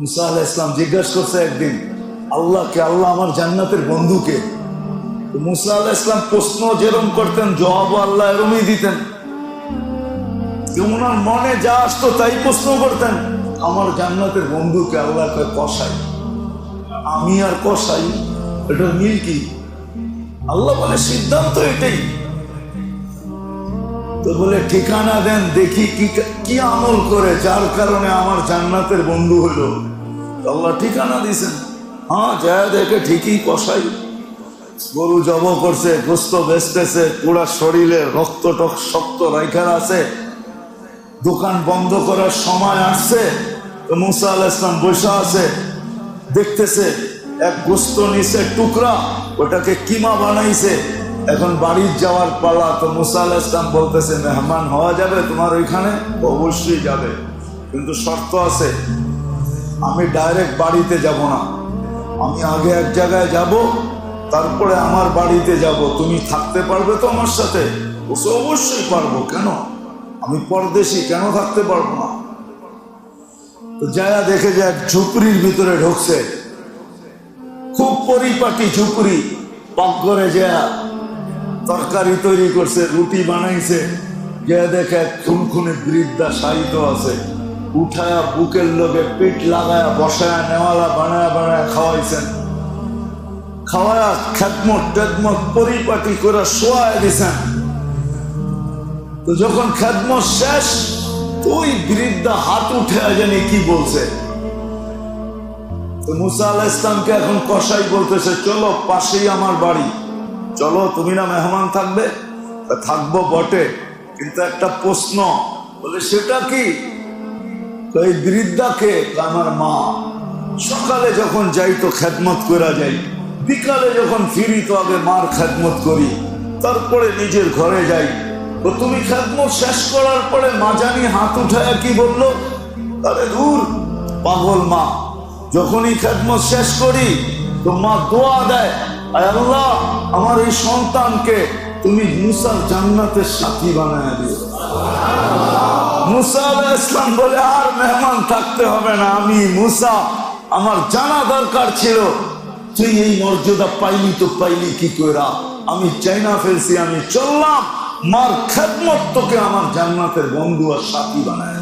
মুসা আলাহ ইসলাম জিজ্ঞাসা করছে একদিন, আল্লাহকে, আল্লাহ আমার জান্নাতের বন্ধুকে। মুসা আলাহ ইসলাম প্রশ্ন যেরম করতেন জবাব আল্লাহ এরমই দিতেন। যে ওনার মনে যা আসতো তাই প্রশ্ন করতেন, আমার জান্নাতের বন্ধুকে আল্লাহকে কষাই আমি আর কষাই এটার মিল কি? আল্লাহ বলে, সিদ্ধান্ত এটাই। তো বলে ঠিকানা দেন, দেখি কি কি আমল করে, যার কারণে আমার জান্নাতের বন্ধু হলো। আল্লাহ ঠিকানা দিয়েছেন। হ্যাঁ যা দেখে ঠিকই কষাই। গরু জব করছে, গোস্ত বেচতেছে, পুরা শরীরে রক্ত টক শক্ত রাইখার আছে। দোকান বন্ধ করার সময় আসছে মুসা আল ইসলাম বসে আছে, দেখতেছে এক গোস্ত নিচে টুকরা, ওটাকে কিমা বানাইছে। এখন বাড়ির যাওয়ার পালা তো মুসা আল ইসলাম বলতেছে মেহমান হওয়া যাবে তোমার ওইখানে? অবশ্যই যাবে। কিন্তু শর্ত আছে আমি ডাইরেক্ট বাড়িতে যাব না। আমি আগে এক জায়গায় যাব তারপরে আমার বাড়িতে যাব। তুমি থাকতে পারবে তো আমার সাথে? বলছে, অবশ্যই পারব। কেন? আমি পরদেশি কেন থাকতে পারব না? তো যায়া দেখে যে এক ঝুপড়ির ভিতরে ঢুকছে। খুব পরিপাটি ঝুপড়ি পাকঘরে যা তরকারি তৈরি করছে, রুটি বানাইছে। যে দেখে এক খুনখুনে বৃদ্ধা সাহিত্য আছে। উঠায়া বুকের লোকে পিঠ লাগায়া বসায়া নেওয়ালা বানায়া বানায়া খাওয়াইছেন। খাওয়ায়া খেদমত টেদমত পরিপাটি করে শোয়ায় দিছেন। তো যখন খেদমত শেষ, ওই বৃদ্ধা হাত উঠে জানি কি বলছে। মুসা আল্লাহ ইসলামকে এখন কসাই বলতেছে, চলো পাশেই আমার বাড়ি। চলো, তুমি না মেহমান থাকবে? থাকব বটে, কিন্তু একটা প্রশ্ন, বলে, সেটা কি? এই বৃদ্ধাকে আমার মা, সকালে যখন যাই তো খেদমত করা যাই, বিকালে যখন ফিরি তো আগে মার খেদমত করি, তারপরে নিজের ঘরে যাই। তো তুমি খেদমত শেষ করার পরে মা জানি হাত উঠায় কি বলল? আরে দূর পাগল মা, যখনই খেদমত শেষ করি, তো মা দোয়া দেয় আল্লাহ, আমার এই সন্তানকে তুমি মুসার জান্নাতের সাথী বানায় দিও। মুসা ইসলাম বলে, আর মেহমান থাকতে হবে না, আমি মুসা। আমার জানা দরকার ছিল। তুই এই মর্যাদা পাইলি তো পাইলি কি কইরা? আমি চাইনা ফেলছি, আমি চললাম। মার খেদমত তোকে আমার জান্নাতের বন্ধু আর সাথী বানায়